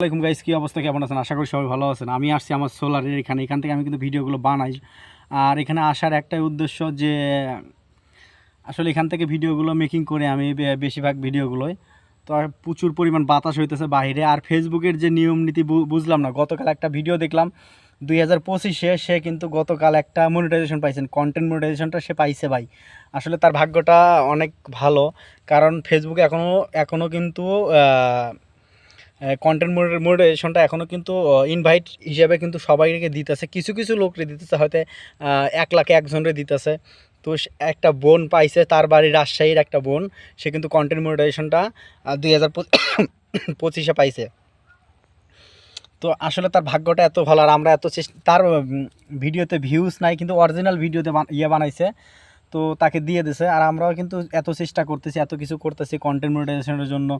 আসসালামাইকুম গাইস কী অবস্থা? কেমন আছেন? আশা করি সবাই ভালো আছেন। আমি আসছি আমার সোলারের এখানে। এখান থেকে আমি কিন্তু ভিডিওগুলো বানাই। আর এখানে আসার একটাই উদ্দেশ্য যে, আসলে এখান থেকে ভিডিওগুলো মেকিং করে আমি বেশিরভাগ ভিডিওগুলোই। তো আর প্রচুর পরিমাণ বাতাস হইতেছে বাইরে আর ফেসবুকের যে নিয়ম নীতি বুঝলাম না, গতকাল একটা ভিডিও দেখলাম, দুই হাজার পঁচিশে সে কিন্তু গতকাল একটা মনিটাইজেশন পাইছেন। কন্টেন্ট মনিটাইজেশনটা সে পাইছে ভাই। আসলে তার ভাগ্যটা অনেক ভালো। কারণ ফেসবুকে এখনও এখনও কিন্তু কন্টেন্ট মনিটাইজেশনটা এখনও কিন্তু ইনভাইট হিসাবে কিন্তু সবাইকে দিতেছে। কিছু কিছু লোকরে দিতেছে, হয়তো এক লাখে একজনরে দিতেছে। তো একটা বোন পাইছে, তার বাড়ি রাজশাহীর একটা বোন, সে কিন্তু কন্টেন্ট মনিটাইজেশনটা দুই হাজার পঁচিশে পাইছে। তো আসলে তার ভাগ্যটা এত ভালো, আর আমরা এত চেষ্টা, তার ভিডিওতে ভিউজ নাই, কিন্তু অরিজিনাল ভিডিওতে ইয়ে বানাইছে। তো তাকে দিয়ে দিছে। আর আমরাও কিন্তু এত চেষ্টা করতেছি, এত কিছু করতেছি কন্টেন্ট মনিটাইজেশনের জন্য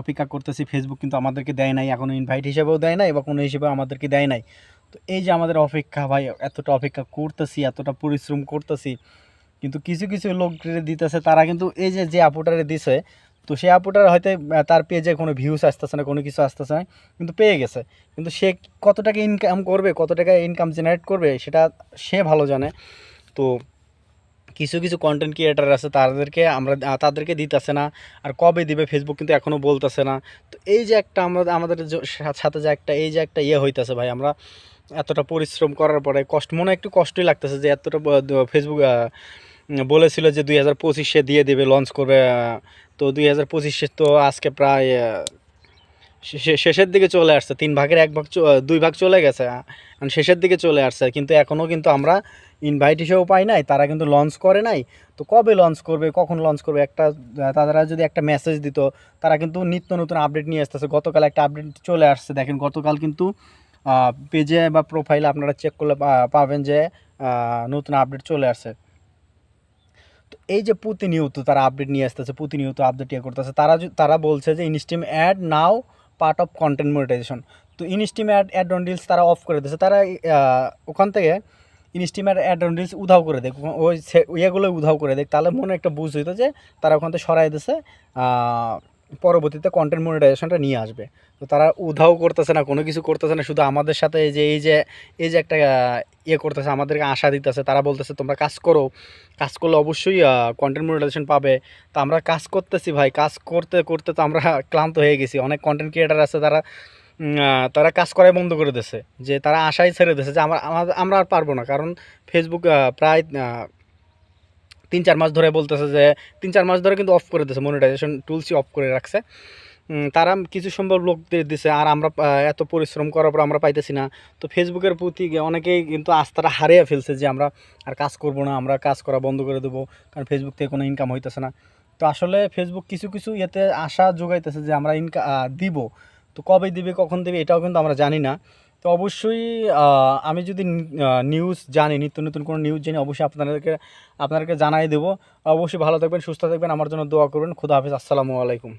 অপেক্ষা করতেছি। ফেসবুক কিন্তু আমাদেরকে দেয় নাই এখনও ইনভাইট হিসেবেও দেয় নাই বা কোনো হিসেবে আমাদেরকে দেয় নাই। তো এই যে আমাদের অপেক্ষা, ভাই, এতটা অপেক্ষা করতেছি, এতটা পরিশ্রম করতেছি, কিন্তু কিছু কিছু লোক দিতেছে, তারা কিন্তু এই যে যে আপুটারে দিছে, তো সে আপুটার হয়তো তার পেজে কোনো ভিউস আসতেছে না, কোনো কিছু আসতেছে না, কিন্তু পেয়ে গেছে। কিন্তু সে কত টাকা ইনকাম করবে, কত টাকা ইনকাম জেনারেট করবে, সেটা সে ভালো জানে। তো কিছু কিছু কন্টেন্ট ক্রিয়েটার আছে, তাদেরকে আমরা তাদেরকে দিতেছে না। আর কবে দিবে ফেসবুক কিন্তু এখনও বলতেছে না। তো এই যে একটা আমরা, আমাদের সাথে যে একটা, এই যে একটা ইয়ে হইতেছে ভাই, আমরা এতটা পরিশ্রম করার পরে কষ্ট, মনে একটু কষ্টই লাগতেছে যে এতটা ফেসবুক বলেছিল যে দুই হাজার পঁচিশে দিয়ে দেবে লঞ্চ করবে তো দুই হাজার পঁচিশে তো আজকে প্রায় শেষের দিকে চলে আসছে। তিন ভাগের এক ভাগ দুই ভাগ চলে গেছে শেষের দিকে চলে আসছে। কিন্তু এখনও কিন্তু আমরা ইনভাইট হিসেবেও পাই নাই, তারা কিন্তু লঞ্চ করে নাই। তো কবে লঞ্চ করবে, কখন লঞ্চ করবে, একটা, তারা যদি একটা মেসেজ দিত, তারা কিন্তু নিত্য নতুন আপডেট নিয়ে আসতেছে। গতকাল একটা আপডেট চলে আসছে, দেখেন গতকাল কিন্তু পেজে বা প্রোফাইলে আপনারা চেক করলে পাবেন যে নতুন আপডেট চলে আসছে। তো এই যে প্রতিনিয়ত তারা আপডেট নিয়ে আসতেছে, প্রতিনিয়ত আপডেট ইয়ে করতেছে, তারা তারা বলছে যে instream ad now part of content monetization তো instream ad ad on deals তারা অফ করে দিয়েছে। তারা ওখান থেকে ইনস্টিমের অ্যাড রিলস উধাও করে দেখ ওই ইয়েগুলো উধাও করে দেখ তাহলে মনে একটা বুঝ হইতো যে তারা ওখান থেকে সরাই দিছে পরবর্তীতে কন্টেন্ট মনিটাইজেশনটা নিয়ে আসবে। তো তারা উধাও করতেছে না, কোনো কিছু করতেছে না, শুধু আমাদের সাথে যে, এই যে এই যে একটা ইয়ে করতেছে, আমাদেরকে আশা দিতেছে। তারা বলতেছে, তোমরা কাজ করো। কাজ করলে অবশ্যই কন্টেন্ট মনিটাইজেশন পাবে। তো আমরা কাজ করতেছি ভাই, কাজ করতে করতে তো আমরা ক্লান্ত হয়ে গেছি। অনেক কন্টেন্ট ক্রিয়েটার আছে, তারা তারা কাজ করাই বন্ধ করে দিছে যে তারা আশাই ছেড়ে দিছে যে আমরা আমরা আর পারব না। কারণ ফেসবুক প্রায় তিন চার মাস ধরে বলতেছে যে, তিন চার মাস ধরে কিন্তু অফ করে দিয়েছে মনিটাইজেশন টুলসই অফ করে রাখছে। তারা কিছু সম্ভব লোকদের দিছে আর আমরা এত পরিশ্রম করার পর আমরা পাইতেছি না। তো ফেসবুকের প্রতি অনেকেই কিন্তু আস্থাটা হারিয়ে ফেলছে যে আমরা আর কাজ করব না, আমরা কাজ করা বন্ধ করে দেবো, কারণ ফেসবুক থেকে কোনো ইনকাম হইতেছে না। তো আসলে ফেসবুক কিছু কিছু ইয়েতে আশা যোগাইতেছে যে আমরা ইনকা দিব। তো কবে দিবে, কখন দেবে এটাও কিন্তু আমরা জানি না। তো অবশ্যই আমি যদি নিউজ জানি, নিত্য নতুন কোনো নিউজ জানি, অবশ্যই আপনাদেরকে আপনাদেরকে জানাই দেবো। অবশ্যই ভালো থাকবেন, সুস্থ থাকবেন, আমার জন্য দোয়া করবেন। খুদা হাফিজ, আসসালামু আলাইকুম।